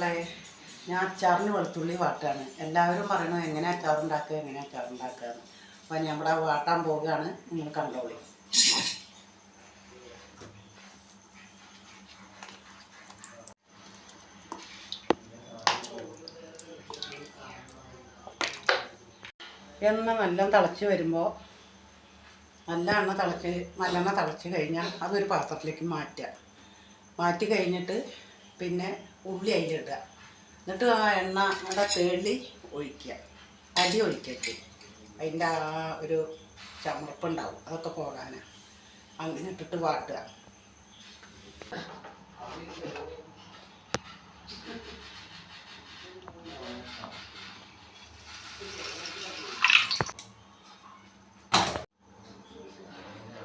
മക്കളെ ഞാൻ അച്ചാറിന് വെളുത്തുള്ളി വാട്ടാണ്. എല്ലാവരും പറയണത് എങ്ങനെ അച്ചാറുണ്ടാക്കുക എങ്ങനെ അച്ചാറുണ്ടാക്കുക എന്ന് അപ്പം ഞമ്മടെ വാട്ടാൻ പോവുകയാണ്. നിങ്ങൾ കണ്ടോളി. എണ്ണ നല്ല തിളച്ച് വരുമ്പോൾ നല്ല എണ്ണ തിളച്ച് നല്ലെണ്ണ തിളച്ച് കഴിഞ്ഞാൽ അതൊരു പാത്രത്തിലേക്ക് മാറ്റുക. മാറ്റി കഴിഞ്ഞിട്ട് പിന്നെ ഉള്ളി അതിലിടുക എന്നിട്ട് ആ എണ്ണ അവിടെ തേളി ഒഴിക്കുക. അടി ഒഴിക്കട്ടെ അതിന്റെ ആ ഒരു ചമർപ്പുണ്ടാവും. അതൊക്കെ പോകാനാണ് അങ്ങനെ ഇട്ടിട്ട് വാട്ടുക.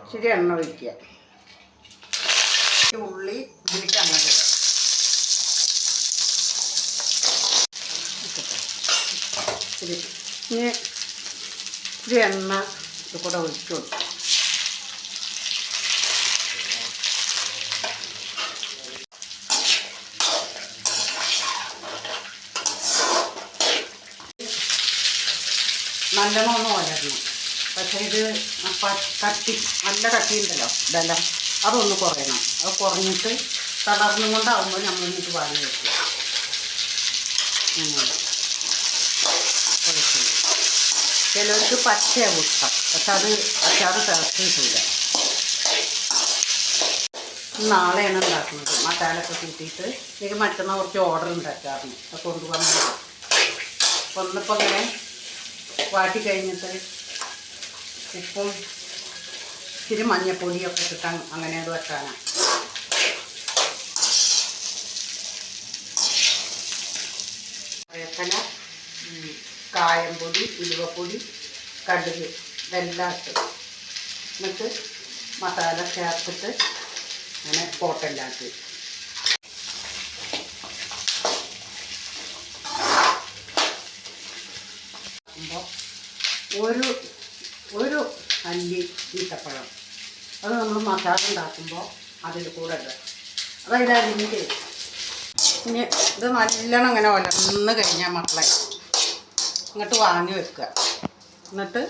ഇച്ചിരി എണ്ണ ഒഴിക്കുക. ഉള്ളി ഇതിലേക്ക് അങ്ങോട്ട് ഇച്ചിരി ഇനി ഇച്ചിരി എണ്ണ ഇത് കൂടെ ഒഴിച്ചു കൊടുക്കും. നല്ലോണം ഇത് കട്ടി നല്ല കട്ടിയുണ്ടല്ലോ ബലം. അതൊന്ന് കുറയണം. അത് കുറഞ്ഞിട്ട് തളർന്നും കൊണ്ടാവുമ്പോൾ നമ്മൾ എന്നിട്ട് വാങ്ങി വെക്കുക. അങ്ങനെ ചിലർക്ക് പച്ചയാണ് ഇഷ്ടം. പക്ഷെ അത് അച്ചാറ് തിളച്ച് കിട്ടില്ല നാളെയാണ് ഉണ്ടാക്കുന്നത്. മസാലൊക്കെ കൂട്ടിയിട്ട് എനിക്ക് മറ്റന്നാൾ കുറച്ച് ഓർഡർ ഉണ്ടാക്കാറുണ്ട്. അത് കൊണ്ടുവന്നു ഒന്നിപ്പോൾ അങ്ങനെ വാട്ടി കഴിഞ്ഞിട്ട് ഉപ്പും ഇച്ചിരി മഞ്ഞപ്പൊടിയൊക്കെ കിട്ടാൻ അങ്ങനെ അത് വെക്കാനാണ് വേപ്പല ഉം, കായംപൊടി ഉലുവപ്പൊടി കടുക് ഇതെല്ലാം ഇട്ട് എന്നിട്ട് മസാല ചേർത്തിട്ട് അങ്ങനെ പോട്ടല്ലാക്കി ഒരു ഒരു അല്ലി ഈത്തപ്പഴം. അത് നമ്മൾ മസാല ഉണ്ടാക്കുമ്പോൾ അതിൽ കൂടെ ഇടുക. അതായത് അരിഞ്ഞിട്ട് ഇനി ഇത് നല്ലോണം അങ്ങനെ ഒലർന്ന് കഴിഞ്ഞാൽ മക്കളെ ഇങ്ങോട്ട് വാങ്ങി വെക്കുക. എന്നിട്ട്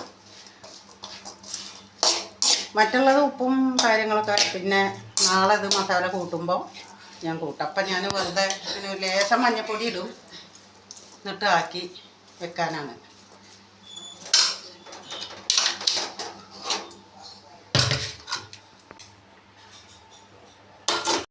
മറ്റുള്ളത് ഉപ്പും കാര്യങ്ങളൊക്കെ പിന്നെ നാളെ ഇത് മസാല കൂട്ടുമ്പോൾ ഞാൻ കൂട്ടും. അപ്പം ഞാൻ വെറുതെ ലേശം മഞ്ഞപ്പൊടി ഇടും. എന്നിട്ട് ആക്കി വെക്കാനാണ്.